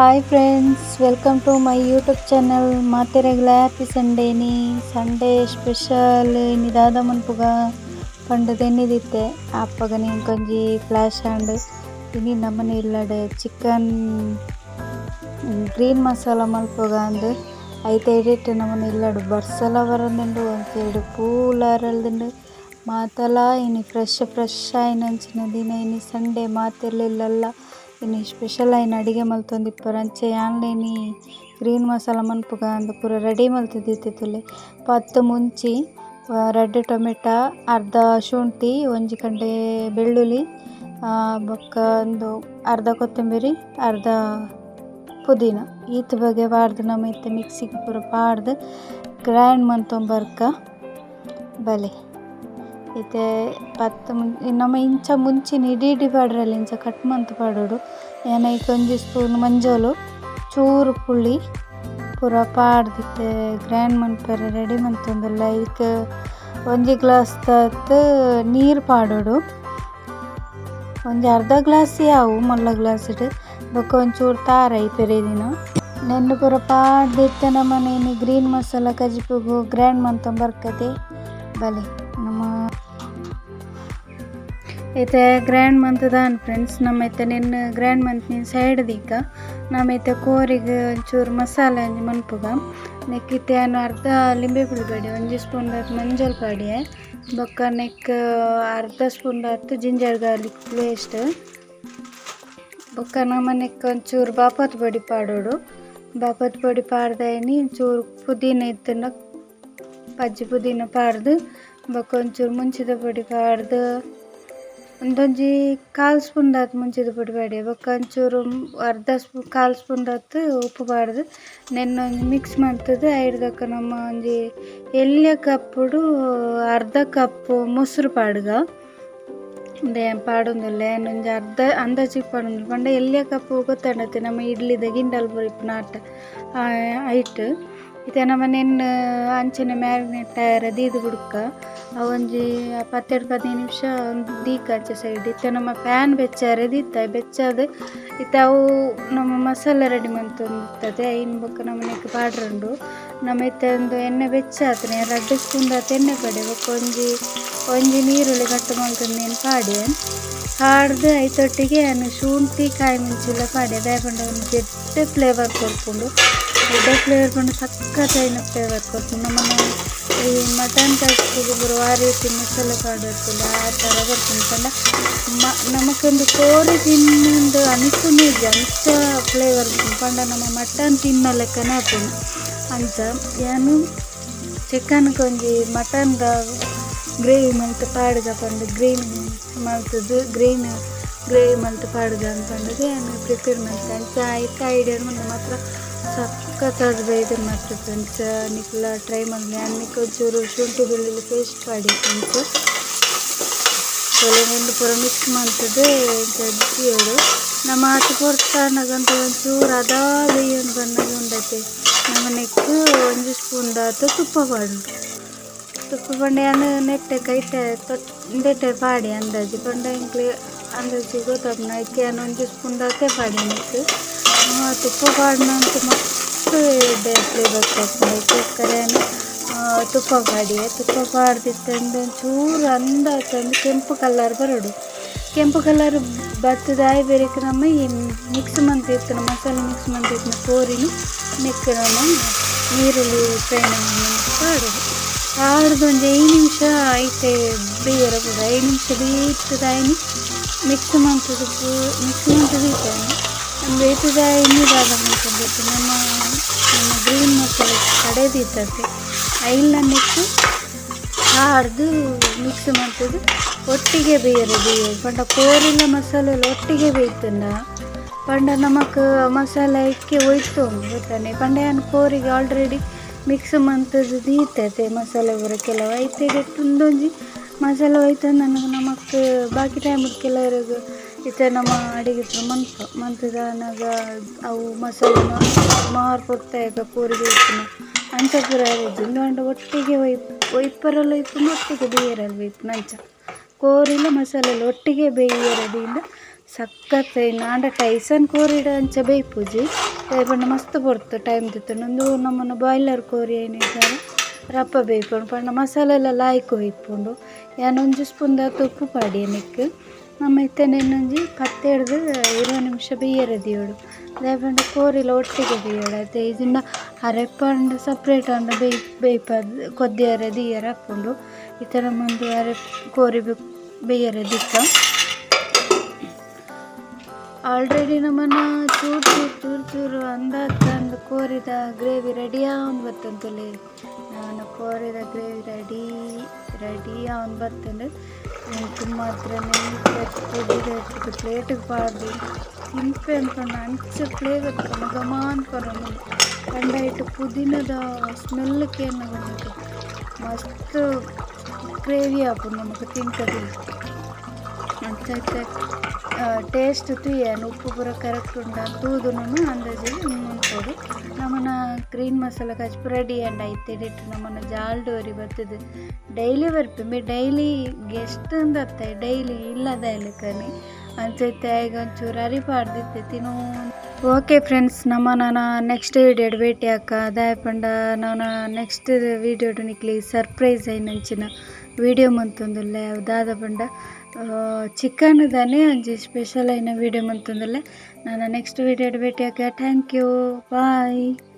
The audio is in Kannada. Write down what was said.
Hi friends welcome to my YouTube channel ಮಾತೆರೆಗ್ಲ happy ಸಂಡೇನಿ ಸಂಡೇ ಸ್ಪೆಷಲ್ ನಿದಾದ ಮನ್ಪುಗ ಪಂಡ ತೆನ್ನಿದಿತ್ತೆ ಅಪ್ಪಗ ನೀನು ಕೊಂಜಿ ಫ್ಲಾಶ್ ಆಂಡ್ ಇನಿ ನಮ್ಮನೆ ಇಲ್ಲಡೆ ಚಿಕನ್ ಗ್ರೀನ್ ಮಸಾಲ ಮಲ್ಪುಗ ಅಂದು ಐತೆ ಎಡಿಟ್ ನಮ್ಮನೆ ಇಲ್ಲಡು ಬರ್ಸಲ ಬರೋದಿಂಡು ಒಂಚೂರು ಪೂಲಾರಲ್ದುಂಡು ಮಾತಲ ಇನಿ ಫ್ರೆಶ್ ಫ್ರೆಶ್ ಆಯ್ನಂಚಿನ ದಿನ ಇನಿ ಸಂಡೇ ಮಾತೆರ್ಲಿಲ್ಲಲ್ಲ ಇನಿ ಸ್ಪೆಷಲ್ ಆಯ್ನ ಅಡಿಗೆ ಮಲ್ತೊಂದಿಪ್ಪರ್ ಅಂಚೆ ಆನ್ಲೈನಿ ಗ್ರೀನ್ ಮಸಾಲ ಮನ್ಪುಗ ಅಂದ್ ಪೂರ ರೆಡಿ ಮಲ್ತುದಿತ್ತಿತ್ತುಲೆ ಪತ್ತ ಮುಂಚಿ ರೆಡ್ ಟೊಮೆಟೊ ಅರ್ಧ ಶುಂಠಿ, ಒಂಜಿ ಕಂಡೆ ಬೆಳ್ಳುಳ್ಳಿ ಬೊಕ್ಕ ಒಂದು ಅರ್ಧ ಕೊತ್ತಂಬರಿ, ಅರ್ಧ ಪುದೀನ. ಈತ ಬಗೆ ಪಾಡ್ದ್ ನಮ್ಮ ಇತ್ತೆ ಮಿಕ್ಸಿಗೆ ಪೂರ ಪಾಡ್ದು ಗ್ರೈಂಡ್ ಮನ್ತೊಂಬರ್ಕ, ಬಲೆ. ಇತ್ತೆ ಪತ್ತ ನಮ್ಮ ನಮ ಇಂಚ ಮುಂಚಿನ ಇಡಿ ಪಾಡ್ರಲ್ಲಿ ಇಂಚ ಕಟ್ ಮಂತ್ ಪಾಡೋಡು ಏನ ಒಂಜಿ ಸ್ಪೂನ್ ಮಂಜೋಲು, ಚೂರು ಪುಳಿ, ಪೂರ ಪಾಡ್ದಿತ್ತೆ ಗ್ರ್ಯಾಂಡ್ ಮನ್ಪರೆ ರೆಡಿ ಮಲ್ತೊಂದುಲ್ಲ ಲೈಕ್ ಒಂಜಿ ಗ್ಲಾಸ್ ತತ್ ನೀರು ಪಾಡೋಡು ಒಂಜಿ ಅರ್ಧ ಗ್ಲಾಸ್ ಯಾವು ಮಲ್ಲ ಇಟ್ಟು ಬೊಕ್ಕ ಒಂಚೂರು ತಾರ ಈ ದಿನ. ನೆನ್ನೆ ಪೂರ ಪಾಡ್ದಿತ್ತೆ ನಮ್ಮನೇನಿ ಗ್ರೀನ್ ಮಸಾಲ ಕಜಿಪುಗು ಗ್ರೈಂಡ್ ಮಂತೊಂಬರ್ಕತೆ ಬಲೆ. ಐತೆ ಗ್ರ್ಯಾಂಡ್ ಮಂತದಾನ್ ಫ್ರೆಂಡ್ಸ್ ನಮ್ಮ ಐತೆ ನಿನ್ನ ಗ್ರ್ಯಾಂಡ್ ಮಂತ್ ನಿನ್ನ ಸೈಡ್ ದೀಕ ನಮ್ಮ ಐತೆ ಕೋರಿಗೆ ಒಂಚೂರು ಮಸಾಲೆ ಒಂಜಿ ಮನ್ಪುಗ. ನೆಕ್ಕಿತ್ತೆ ಏನು ಅರ್ಧ ಲಿಂಬೆ ಪುಳಿ ಒಂಜಿ ಸ್ಪೂನ್ ದಾತ್ ಮಂಜಲ್ ಪಾಡಿ ಬೊಕ್ಕ ನೆಕ್, ಅರ್ಧ ಸ್ಪೂನ್ ದಾತ್ ಜಿಂಜರ್ ಗಾರ್ಲಿಕ್ ಪೇಸ್ಟ್ ಬೊಕ್ಕ ನಮ್ಮ ನೆಕ್ ಒಂಚೂರು ಬಾಪತ್ ಪೊಡಿ ಪಾಡೋಡು. ಬಾಪತ್ ಪೊಡಿ ಪಾಡ್ದಾಯ್ನಿ ಚೂರು ಪುದೀನ ಇತ್ತನ ಪಜ್ಜಿ ಪುದೀನ ಪಾಡ್ದು, ಬೊಕ್ಕ ಒಂಚೂರು ಮುಂಚಿದ ಪೊಡಿ ಪಾಡ್ದು. ಒಂದೊಂಜಿ ಕಾಲು ಸ್ಪೂನ್ ದಾತ್ ಮುಂಚಿದ ಬಿಡಬೇಡಿ. ಬೊಕ್ಕ ಒಂಚೂರು ಅರ್ಧ ಸ್ಪೂ, ಕಾಲು ಸ್ಪೂನ್ ದಾತ್ ಉಪ್ಪು ಪಾಡ್ದು ನೆನ್ನೆ ಒಂಜಿ ಮಿಕ್ಸ್ ಮಾಡ್ತದೆ. ಐಡ್ದಕ್ಕ ನಮ್ಮ ಒಂಜಿ ಎಲ್ಯ ಕಪ್ಪುಡು, ಅರ್ಧ ಕಪ್ಪು ಮೊಸರು ಪಾಡ್ಗ. ಉಂದೆ ಪಾಡೊಂದುಲ್ಲೆ ಒಂಜಿ ಅರ್ಧ ಅಂದಾಜಿಗೆ ಪಾಡೊಂದು ಪಂಡ ಎಲ್ಯ ಕಪ್ಪು ಗೊತ್ತಾಂಡತೆ ನಮ್ಮ ಇಡ್ಲಿದ ಗಿಂಡಲ್ ಬರಿಪ್ ನಾಟ ಐಟ್. ಇತ್ತೆ ನಮ್ಮ ನೆನ್ನೆ ಅಂಚನೆ ಮ್ಯಾರಿನೇಟ್ ಆಯರ ದೀದ್ ಬುಡ್ಕ ಅವೊಂಜಿ ಪತ್ತೆರಡು ಪದಿನೈದು ನಿಮಿಷ ದೀಕ ಅಂಚೆ ಸೈಡ್ ಇತ್ತೆ. ನಮ್ಮ ಪ್ಯಾನ್ ಬೆಚ್ಚಾರೆ ಇತ್ತ, ಬೆಚ್ಚಾದ ಇತ್ತೆ ಅವು ನಮ್ಮ ಮಸಾಲೆ ರೆಡಿ ಮಂತೊಂದಿತ್ತತೆ ಐನ್ ಬೊಕ್ಕ ನಮ್ಮ ಪಾಡ್ರ ಪಾಡ್ರಂಡು ನಮ್ಮ ಇತ್ತೆ ಒಂದು ಎಣ್ಣೆ ಬೆಚ್ಚಾತ್ನೆ ರಡ್ಡ್ ಸ್ಪೂನ್ ದಾತ್ ಎಣ್ಣೆ ಪಡೆ. ಒಂಜಿ ಒಂಜಿ ನೀರುಳ್ಳಿ ಕಟ್ ನೀನು ಪಾಡೆ ಹಾಡ್ದು ಐತೊಟ್ಟಿಗೆ ಶುಂಠಿ, ಕಾಯಿ ಮೆಣಸಿಲ್ಲ ಪಾಡೆ ದಾಯಪಂಡ ಒಂದು ಫ್ಲೇವರ್ ಕೊರ್ಪುಂಡು ಎಡ್ಡೆ ಫ್ಲೇವರ್ ಪಂಡ ಸಖತ್ತೈನ ಫ್ಲೇವರ್ ಕೊರ್ಪುಂಡು ನಮ್ಮನ್ನು ಈ ಮಟನ್ ಆ ರೀತಿ ಮಸಾಲೆ ಪಾಡಿರ್ತಿಲ್ಲ ಆ ಥರ ಬರ್ತೀನಿ ಪಂಡ ಮ, ನಮಗೊಂದು ಕೋರಿ ತಿನ್ನೊಂದು ಅನಿಸುನೇ ಇದೆ ಅಂಚ ಫ್ಲೇವರ್ ಪಂಡ ನಮ್ಮ ಮಟನ್ ತಿನ್ನೋ ಲೆಕ್ಕನೇ ಆತೀನಿ ಅಂತ ಏನು ಚಿಕನ್ ಕೊಂಜಿ ಮಟನ್ ಗ್ರೇವಿ ಮಲ್ತು ಪಾಡ್ಗ ಪಂಡು ಗ್ರೀನ್ ಮಲ್ತದ್ದು ಗ್ರೀನ್ ಗ್ರೇವಿ ಮಲ್ತು ಪಾಡ್ದ ಅಂತಂದ್ರೆ ಏನು ಪ್ರಿಪೇರ್ ಮಾಡ್ತೀನಿ ಅಂತ ಐತ ಐಡಿಯಾ ಮಾತ್ರ ಸಖತ್ತಾದ ಇದು ಮಾಡ್ತೆ ಫ್ರೆಂಡ್ಸ್ ನಿಕ್ಲ ಟ್ರೈ ಮಾಡಿ ಅನ್ನಕ್ಕೆ ಒಂಚೂರು ಶುಂಠಿ ಬೆಳ್ಳುಳ್ಳಿ ಪೇಸ್ಟ್ ಮಾಡಿ ಫ್ರೆಂಡ್ಸ್ ಒಲೆನೆಂದು ಪೂರ ಮಿಕ್ಸ್ ಮಾಡ್ತದೆ. ಜಜ್ಜಿಯೋಡು ನಮ್ಮ ಆಚೆ ಪೊರ್ತಾನಗಂತ ಒಂಚೂರು ಅದಾ ಏನು ಬಣ್ಣಗೆ ಉಂಡೈತೆ. ನಮ್ಮ ನೆಕ್ಕು ಒಂದು ಸ್ಪೂನ್ ದಾತು ತುಪ್ಪ ಪಾಡು ತುಪ್ಪ ಪಂಡೆಯನ್ನು ನೆಟ್ಟೆ ಕೈಟೆ ತೊಟ್ಟೆ ಪಾಡಿ ಅಂದಾಜು. ಬಂಡೆ ಇಂಕ್ಲೆ ಅಂದಾಜು ಗೊತ್ತಾಗ್ನ ಐಕೆ ಒಂದು ಸ್ಪೂನ್ ದಾತೆ ಪಾಡಿ ನೆಕ್ ತುಪ್ಪ ಪಾಡಿನಂತ ಮಸ್ತ್ ಎಡ್ಡೆ ಫ್ಲೇವರ್ ಕೊಡ್ತದೆ ಅದಕ್ಕೋಸ್ಕರ ತುಪ್ಪ ಪಾಡಿ ತುಪ್ಪ ಪಾಡ್ದಿತ್ತಂದು ಒಂಚೂರು ಅಂದಾಜು ಕೆಂಪು ಕಲರ್ ಬರೋಡು ಕೆಂಪು ಕಲರ್ ಬತ್ತದ ಆಯ್ ಬೇರೆಕ್ ನಮ್ಮ ಈ ಮಿಕ್ಸ್ ಮಂತಿರ್ತಾನ ಮಸಾಲೆ ಮಿಕ್ಸ್ ಮಂತಿರ್ತಾನ ಕೋರಿನು ನೆಕ್ ನಮ್ಮ ನೀರುಳ್ಳಿ ಫ್ರೈ ಪಾಡೋದು ಪಾಡ್ದು ಒಂದು ಐದು ನಿಮಿಷ ಐತೆ ಬೇಯರ ಕೂಡ ಐದು ನಿಮಿಷ ಬೇಯ್ತದ ಐನಿ ಮಿಕ್ಸ್ ಮಂತದ ಮಿಕ್ಸ್ ಮಂತದ ಇದ್ದಾನೆ ಬೇಯ್ತದ ಇನ್ನೂರಾಗ ಮಾಡ್ಕೊಬೇಕು ನಮ್ಮ ನಮ್ಮ ಗ್ರೀನ್ ಮಸಾಲೆ ಕಡೆದಿದ್ದತೆ ಐಲ್ನ ನೆಕ್ಕು ಹಾರ್ದು ಮಿಕ್ಸ್ ಮಾಡ್ತದೆ. ಒಟ್ಟಿಗೆ ಬೇಯರದು ಬೇಯ ಪಂಡ ಕೋರಿಲ್ಲ ಮಸಾಲೆ ಒಟ್ಟಿಗೆ ಬೇಯ್ತಂಡ ಪಂಡ ನಮಕ್ ಮಸಾಲೆ ಇಕ್ಕೆ ಒಯ್ತು ಗೊತ್ತಾನೆ. ಪಂಡ ಏನು ಕೋರಿಗೆ ಆಲ್ರೆಡಿ ಮಿಕ್ಸ್ ಮಾಡ್ತದ್ದು ದೀತೈತೆ ಮಸಾಲೆ ಬರೋಕ್ಕೆಲ್ಲ ಐತೆಗೆ ತುಂದೊಂಜಿ ಮಸಾಲೆ ಒಯ್ತಂದು ನನಗೆ ನಮಕ್, ಬಾಕಿ ಟೈಮ್ ಕೆಲವ್ರಿಗೆ ಇತ್ತೆ ನಮ್ಮ ಅಡಿಗೆ ಮಂತ್ ಮಂತದಾನಾಗ ಅವು ಮಸಾಲೆ ಮಾರು ಕೊಡ್ತಾಯಿದ್ದ ಕೂರಿಗೆ ಇತ್ತು. ಅಂಚ ಪೂರ ಇದ್ದು ಒಟ್ಟಿಗೆ ಒಯ್ ಒಯ್ಪರಲ್ಲಿ ಇತ್ತು ಒಟ್ಟಿಗೆ ಬೇಯರಲ್ವ ಇತ್ತು ನಂಚ. ಕೋರಿಲ್ಲ ಮಸಾಲೆ ಒಟ್ಟಿಗೆ ಬೇಯರದಿಂದ ಸಖತ್ ನಾಂಡ ಟೈಸನ್ ಕೋರಿಡ ಅಂಚ ಬೇಯ್ಪುಜಿ ಪಂಡ ಮಸ್ತ್ ಪೊರ್ತು ಟೈಮ್ ತಿತ್ತು ಉಂದು ನಮ್ಮನ್ನು ಬಾಯ್ಲರ್ ಕೋರಿ ಏನಿದ್ದಾರೆ, ರಪ್ಪ ಬೇಯ್ಪಂಡು ಪಂಡ ಮಸಾಲೆ ಎಲ್ಲ ಲಾಯ್ಕ್ ಇಪ್ಪುಂಡು ಯಾನ್ ಒಂಜಿ ಸ್ಪೂನ್ ದಾತು ಉಪ್ಪು ಪಾಡಿ ನಿಕ್ ಪತ್ತೆ ಹಿಡಿದು ಇರುವ ನಿಮಿಷ ದಿಯೋಡು ಅದೇ ಪಂಡ ಕೋರಿಲ ಒಟ್ಟಿಗೆ ಬೇಯೋಡು ಅದೇ ಇದನ್ನ ಅರೆಪಂಡ ಸಪ್ರೇಟ್ ಅಂಡ ಬೇಯ್, ಬೇಯ್ಪದ್, ಕೊದ್ದಿಯರ ದಿಯರೆ ಹಾಕ್ಕೊಂಡು ಈ ಥರ ಮುಂದೆ ಅರೆ ಕೋರಿ ಬೆ- ಬೇಯರೆ ದಿಕ್ಕ ಆಲ್ರೆಡಿ ನಮ್ಮನ್ನ ಚೂರು ಚೂರು ಚೂರು ಚೂರು ಅಂದ ಅಂದು ಕೋರಿದ ಗ್ರೇವಿ ರೆಡಿ ಆನ್ ಬತ್ತಂತಲೇ ನಾನು ಕೋರಿದ ಗ್ರೇವಿ ರೆಡಿ ರೆಡಿ ಆನ್ ಬತ್ತಂದ್ರೆ ತುಂಬ ಹತ್ರ ನೆಟ್ಟು ಪ್ಲೇಟಿಗೆ ಪಾಡ್ದು ತಿಂಪೆ ಅಂದ್ಕೊಂಡು ಅಂಚ ಫ್ಲೇವರ್ ಘಮ ಅಂದ್ಕೊಂಡು ಕಂಡ ಇಟ್ಟು ಪುದೀನದ ಸ್ಮೆಲ್ಕೆ ನಮಗೆ ಮಸ್ತ್ ಗ್ರೇವಿ ಆಗ್ಬೋದು ನಮಗೆ ತಿಂಕದಿಲ್ಲ ಅಂಚ ಟೇಸ್ಟ್ ತೂಯೇನು ಉಪ್ಪು ಪೂರ ಕರೆಕ್ಟ್ ಉಂಡು ತೂದುನು ಅಂದಾಜು ಉಂಡು ನಮ್ಮನ ಗ್ರೀನ್ ಮಸಾಲ ಕಚ್ಪು ರೆಡಿ ಆಂಡ್ ಐತೆ ನಮ್ಮನ ಜಾಲ್ಡೋರಿ ಬರ್ತದೆ. ಡೈಲಿ ಬರ್ಪಿ ಡೈಲಿ ಗೆಸ್ಟ್ ಅಂದತ್ತೆ ಡೈಲಿ ಇಲ್ಲದ ಇಲ್ಲಕ್ಕನಿ ಅಂಚೈತೆ, ಈಗ ಒಂಚೂರು ಅರಿಪಾಡ್ದಿತ್ತೆ ತಿನ್ನೋ ಓಕೆ ಫ್ರೆಂಡ್ಸ್ ನಮ್ಮ ನಾನು ನೆಕ್ಸ್ಟ್ ವೀಡಿಯೋಡು ಭೇಟಿ ಹಾಕ ಅದಾಯ ಪಂಡ, ನಾನು ನೆಕ್ಸ್ಟ್ ವೀಡಿಯೋಡು ನಿಕ್ಲಿ ಸರ್ಪ್ರೈಸ್ ಅಯ್ಯ ನಂಚಿನ ವೀಡಿಯೋ ಮಂತೊಂದುಲ್ಲ ಯಾವ್ದಾದ ಪಂಡ. దాన్ని అంచి స్పెషల్ అయిన వీడియో మంతుందిలే ನಾನು ನೆಕ್ಸ್ಟ್ ವಿಡಿಯೋಡ್ ಭೇಟಿ ಹಾಕ ಥ್ಯಾಂಕ್ ಯು ಬಾಯ್